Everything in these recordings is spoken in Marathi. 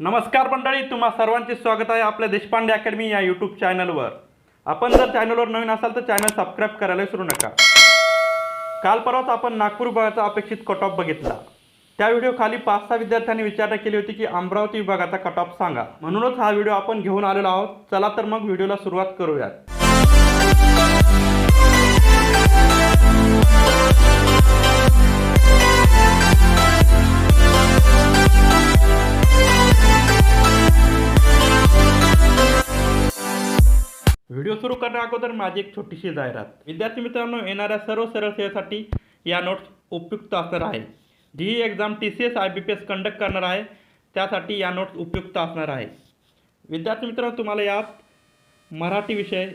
नमस्कार मंडळी तुम्हा सर्वांचे स्वागत आहे आपल्या देशपांडे अकॅडमी या यूट्यूब चॅनलवर आपण जर चॅनलवर नवीन असाल तर चॅनल सबस्क्राईब करायला विसरू नका. काल परवाच आपण नागपूर विभागाचा अपेक्षित कट ऑफ बघितला. त्या व्हिडिओ खाली पाच सहा विद्यार्थ्यांनी विचारणा केली होती की अमरावती विभागाचा कट ऑफ सांगा. म्हणूनच हा व्हिडिओ आपण घेऊन आलेलो आहोत. चला तर मग व्हिडिओला सुरुवात करूयात. व्हिडिओ सुरू करण्या अगोदर माझी एक छोटीशी जाहिरात. विद्यार्थी मित्रांनो येणाऱ्या सर्व सरळ सेवेसाठी या नोट्स उपयुक्त असणार आहे. जी exam T C S I B P S conduct करणार आहे त्यासाठी या नोट्स उपयुक्त असणार आहे. विद्यार्थी मित्रांनो तुम्हाला यात मराठी विषय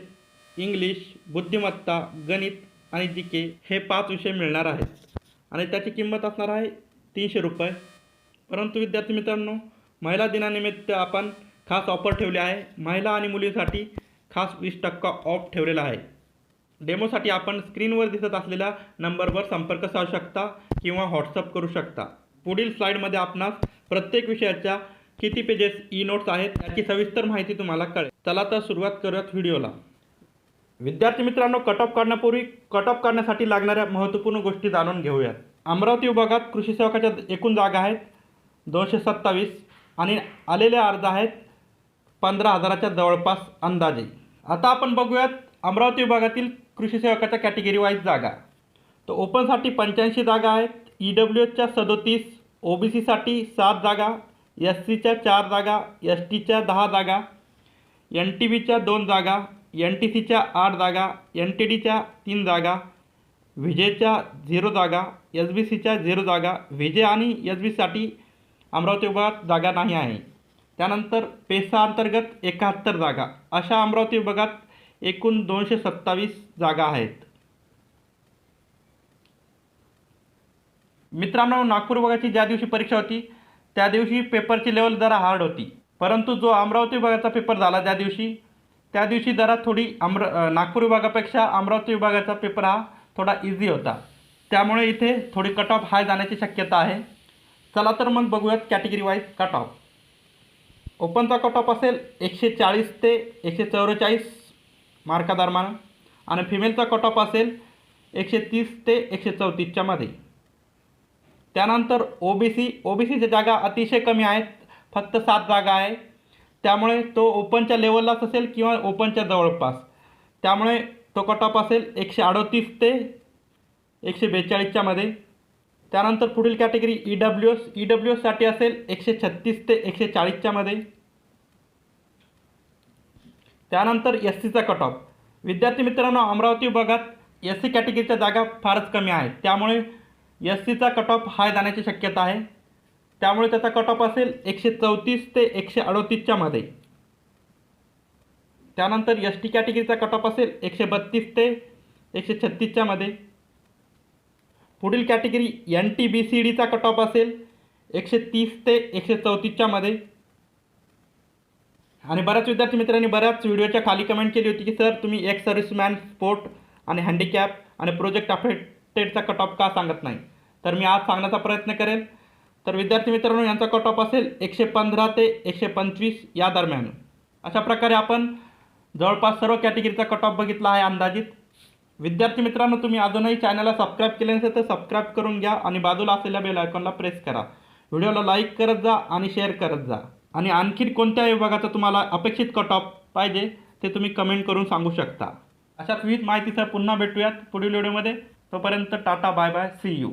इंग्लिश बुद्धिमत्ता गणित आणि जी के हे पाच विषय मिळणार आहेत. आणि त्याची किंमत असणार आहे तीनशे रुपये. परंतु विद्यार्थी मित्रांनो महिला दिनानिमित्त आपण खास ऑफर ठेवली आहे. महिला आणि मुलींसाठी खास वीस टक्का ऑफ ठेवलेला आहे. डेमोसाठी आपण स्क्रीनवर दिसत असलेल्या नंबरवर संपर्क साधू शकता किंवा व्हॉट्सअप करू शकता. पुढील स्लाईडमध्ये आपणास प्रत्येक विषयाच्या किती पेजेस ई नोट्स आहेत याची सविस्तर माहिती तुम्हाला कळेल. चला तर सुरुवात करूयात व्हिडिओला विद्यार्थी मित्रांनो कट ऑफ काढण्यापूर्वी कट ऑफ काढण्यासाठी लागणाऱ्या महत्त्वपूर्ण गोष्टी जाणून घेऊयात. अमरावती विभागात कृषी सेवकाच्या एकूण जागा आहेत दोनशे सत्तावीस आणि आलेले अर्ज आहेत पंधरा हजाराच्या जवळपास अंदाजे. आता आपण बघूयात अमरावती विभागातील कृषी सेवकाच्या कॅटेगरी वाईज जागा. तर ओपनसाठी पंच्याऐंशी जागा आहेत. ई डब्ल्यू एचच्या सदोतीस ओ बी सीसाठी सात जागा एस सीच्या चार जागा एस टीच्या दहा जागा एन टी बीच्या दोन जागा एन टी सीच्या आठ जागा एन टी डीच्या तीन जागा विजेच्या झिरो जागा एस बी सीच्या झिरो जागा विजे आणि एस बीसाठी अमरावती विभागात जागा नाही आहे. त्यानंतर पेसा अंतर्गत एकाहत्तर जागा. अशा अमरावती विभागात एकूण दोनशे सत्तावीस जागा आहेत. मित्रांनो नागपूर विभागाची ज्या दिवशी परीक्षा होती त्या दिवशी पेपरची लेवल जरा हार्ड होती. परंतु जो अमरावती विभागाचा पेपर झाला त्या दिवशी त्या दिवशी जरा थोडी अमर नागपूर विभागापेक्षा अमरावती विभागाचा पेपर हा थोडा इझी होता. त्यामुळे इथे थोडी कट ऑफ हाय जाण्याची शक्यता आहे. चला तर मग बघूयात कॅटेगरी वाईज कट ऑफ ओपनचा कट ऑफ असेल एकशे चाळीस ते एकशे चौवेचाळीस मार्कादरम्यान आणि फिमेलचा कट ऑफ असेल एकशे तीस ते एकशे चौतीसच्या मध्ये. त्यानंतर O B C O B सीच्या जागा अतिशय कमी आहेत. फक्त सात जागा आहे. त्यामुळे तो ओपनच्या लेवललाच असेल किंवा ओपनच्या जवळपास. त्यामुळे तो कट ऑफ असेल एकशे अडोतीस ते एकशे बेचाळीसच्या मध्ये. त्यानंतर पुढील category E W S E W एससाठी असेल एकशे छत्तीस ते एकशे चाळीसच्या मध्ये. त्यानंतर एस सीचा कट ऑफ विद्यार्थी मित्रांनो अमरावती विभागात एस सी कॅटेगरीच्या जागा फारच कमी आहेत. त्यामुळे एस सीचा कट ऑफ हाय जाण्याची शक्यता आहे. त्यामुळे त्याचा कट ऑफ असेल एकशे चौतीस ते एकशे अडोतीसच्या मध्ये. त्यानंतर एस टी कॅटेगरीचा कट ऑफ असेल एकशे बत्तीस ते एकशे छत्तीसच्या मध्ये. पुढील category N T B C डीचा कट ऑफ असेल. एकशे तीस ते एकशे चौतीसच्यामध्ये आणि बऱ्याच विद्यार्थी मित्रांनी बऱ्याच व्हिडिओच्या खाली कमेंट केली होती की सर तुम्ही एक्स सर्व्हिसमॅन स्पोर्ट आणि हँडिकॅप आणि प्रोजेक्ट अफेक्टेडचा कट ऑफ का सांगत नाही? तर मी आज सांगण्याचा प्रयत्न करेन. तर विद्यार्थी मित्रांनो यांचा कट ऑफ असेल एकशे पंधरा ते एकशे पंचवीस या दरम्यान. अशा प्रकारे आपण जवळपास सर्व कॅटेगरीचा कट ऑफ बघितला आहे अंदाजित. विद्यार्थी मित्रांनो तुम्ही अजूनही चॅनलला सबस्क्राईब केले नसेल तर सबस्क्राईब करून घ्या आणि बाजूला असलेल्या बेल आयकॉनला प्रेस करा. व्हिडिओला लाईक करत जा आणि शेअर करत जा. आणि आणखी कोणत्या विभागाचा तुम्हाला अपेक्षित कट ऑफ पाहिजे ते तुम्ही कमेंट करून सांगू शकता. अशाच विविध माहितीसह पुन्हा भेटूयात पुढील व्हिडिओमध्ये तोपर्यंत tata bye bye see you